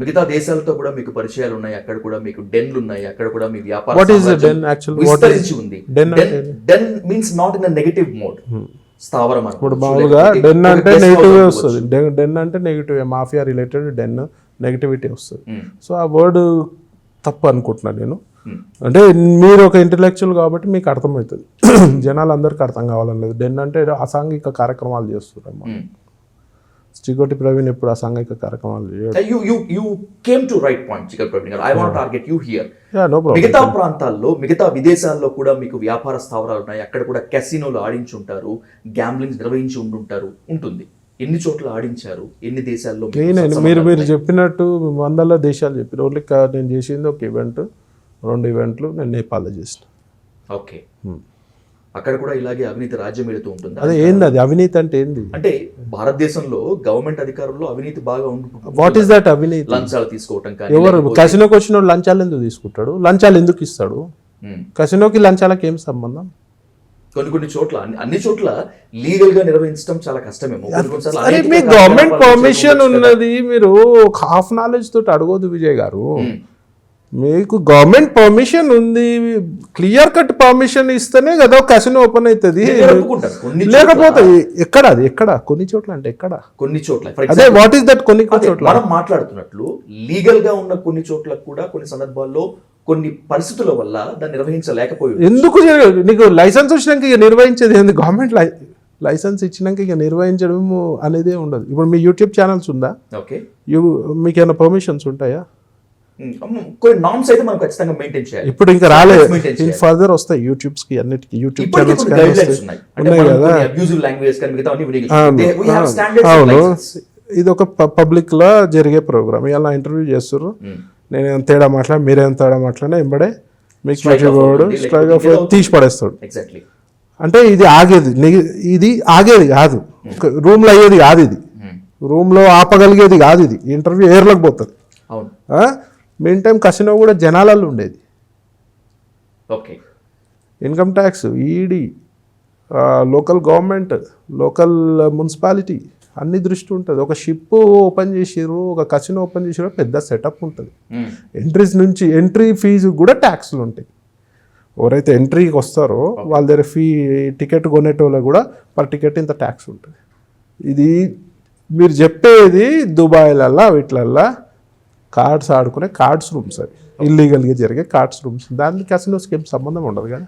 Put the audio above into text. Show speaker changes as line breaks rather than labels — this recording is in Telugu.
మిగతా దేశాలతో కూడా మీకు పరిచయాలు ఉన్నాయి అక్కడ కూడా మీకు డెన్లు ఉన్నాయి అక్కడ కూడా మీ వ్యాపార విస్తరించి ఉంది. Den means not in negative mode స్థావరం
ఇప్పుడు మామూలుగా డెన్ అంటే నెగిటివ్. వస్తుంది. డెన్- అంటే negative mafia related den negativity వస్తుంది.
Hmm.
సో ఆ వర్డ్ తప్పు అనుకుంటున్నాను నేను.
Hmm.
అంటే మీరు ఒక ఇంటలెక్చువల్ కాబట్టి మీకు అర్థమవుతుంది. జనాలు అందరికీ అర్థం కావాలని లేదు. డెన్ అంటే అసాంఘిక కార్యక్రమాలు చేస్తున్నారు
Hmm.
చిగోటి ప్రవీణ్ ఎప్పుడు కార్యక్రమాలు
you you came to right point చికల్ Praveen garu. I want target you here మిగతా ప్రాంతాల్లో మిగతా విదేశాల్లో కూడా మీకు వ్యాపార స్థావరాలు ఉన్నాయి. అక్కడ కూడా కెసినోలు ఆడించి ఉంటారు. గ్యాంబ్లింగ్ నిర్వహించి ఉండుంటారు. ఉంటుంది. ఎన్ని చోట్ల ఆడించారు? ఎన్ని దేశాల్లో
మీరు మీరు? చెప్పినట్టు వందల దేశాలు చెప్పారు. ఓన్లీ నేను చేసింది ఒక ఈవెంట్ రెండు ఈవెంట్లు నేను నేపాల్లో చేసిన.
ఓకే. అక్కడ కూడా ఇలాగే అవినీతి రాజ్యం వెళుతూ ఉంటుంది.
అదే ఏంది అది? అవినీతి అంటే ఏంది?
అంటే భారతదేశంలో గవర్నమెంట్ అధికారుల్లో అవినీతి బాగా ఉంటుంది
వాట్ ఈస్ దట్ అవినీతి
లంచాలు తీసుకోవటం కానీ
ఎవరు కసినోకి వచ్చిన లంచాలు ఎందుకు తీసుకుంటాడు లంచాలు ఎందుకు ఇస్తాడు
Hmm.
కసినోకి లంచాలకు ఏం సంబంధం
కొన్ని కొన్ని చోట్ల అన్ని- చోట్ల లీగల్గా నిర్వహించడం చాలా కష్టమేమో
మీ గవర్నమెంట్ పర్మిషన్. ఉన్నది మీరు హాఫ్ నాలెడ్జ్ తోటి అడగొద్దు విజయ్ గారు
Hmm.
మీకు గవర్నమెంట్ పర్మిషన్ ఉంది. క్లియర్ కట్ పర్మిషన్ ఇస్తేనే కదా కసినో ఓపెన్ అవుతుంది. లేకపోతే ఎక్కడ? అది ఎక్కడ? కొన్ని చోట్ల అంటే ఎక్కడ?
కొన్ని చోట్ల.
అదే వాట్ ఈస్ దట్ కొన్ని చోట్ల?
మనం మాట్లాడుతున్నట్లు లీగల్గా ఉన్న కొన్ని చోట్ల కూడా కొన్ని సందర్భాల్లో కొన్ని పరిస్థితుల వల్ల దాన్ని నిర్వహించలేకపోయి
ఎందుకు నీకు లైసెన్స్ వచ్చినాక ఇక నిర్వహించేది ఏంది? గవర్నమెంట్ లైసెన్స్ ఇచ్చినాక ఇక నిర్వహించడం అనేదే ఉండదు. ఇప్పుడు మీ యూట్యూబ్ ఛానల్స్ ఉందా?
ఓకే
యూ మీకు ఏమైనా పర్మిషన్స్ ఉంటాయా?
కొన్ని నామ్స్ అయితే మనం ఖచ్చితంగా మెయింటైన్ చేయాలి.
ఇప్పుడు ఇంకా రాలే.
Maintain
ఇన్ ఫర్దర్ వస్తాయి యూట్యూబ్స్కి అన్నిటికి యూట్యూబ్ ఛానల్స్.
ఉన్నాయి.
కదా.
అబ్యూజివ్ లాంగ్వేజ్ కానీ మిగతా అన్ని
అవును, ఇది ఒక పబ్లిక్లో జరిగే ప్రోగ్రామ్ ఇలా ఇంటర్వ్యూ చేస్తారు నేను తేడా మాట్లాడి మీరేం తేడా మాట్లాడినా ఎంబడే మీకు
అవుతుంది,
స్ట్రైక్ ఆఫ్ తీసి పడేస్తాడు.
ఎగ్జాక్ట్లీ
అంటే ఇది ఆగేది. ఇది ఆగేది కాదు. రూమ్లో అయ్యేది కాదు ఇది. రూమ్లో ఆపగలిగేది కాదు ఇది. ఇంటర్వ్యూ ఎయిర్లోకి పోతుంది.
అవును.
మెయిన్ టైం కసినో కూడా జనాలలో ఉండేది.
Okay
income tax ED local government local municipality అన్ని దృష్టి ఉంటుంది. ఒక షిప్ ఓపెన్ చేసిర్రు ఒక కసినో ఓపెన్ చేసిర్రు పెద్ద సెటప్ ఉంటుంది. ఎంట్రీస్ నుంచి ఎంట్రీ ఫీజు కూడా ట్యాక్స్లు ఉంటాయి. ఎవరైతే ఎంట్రీకి వస్తారో వాళ్ళ దగ్గర ఫీ టికెట్ కొనేటోళ్ళకి కూడా పర్ టికెట్ ఇంత ట్యాక్స్ ఉంటుంది. ఇది మీరు చెప్పేది దుబాయ్లల్లా వీటిలల్లా కార్డ్స్ ఆడుకునే కార్డ్స్ రూమ్స్ అవి. ఇల్లీగల్గా జరిగే కార్డ్స్ రూమ్స్. దానికి కసినోస్కి ఏం సంబంధం ఉండదు కదా.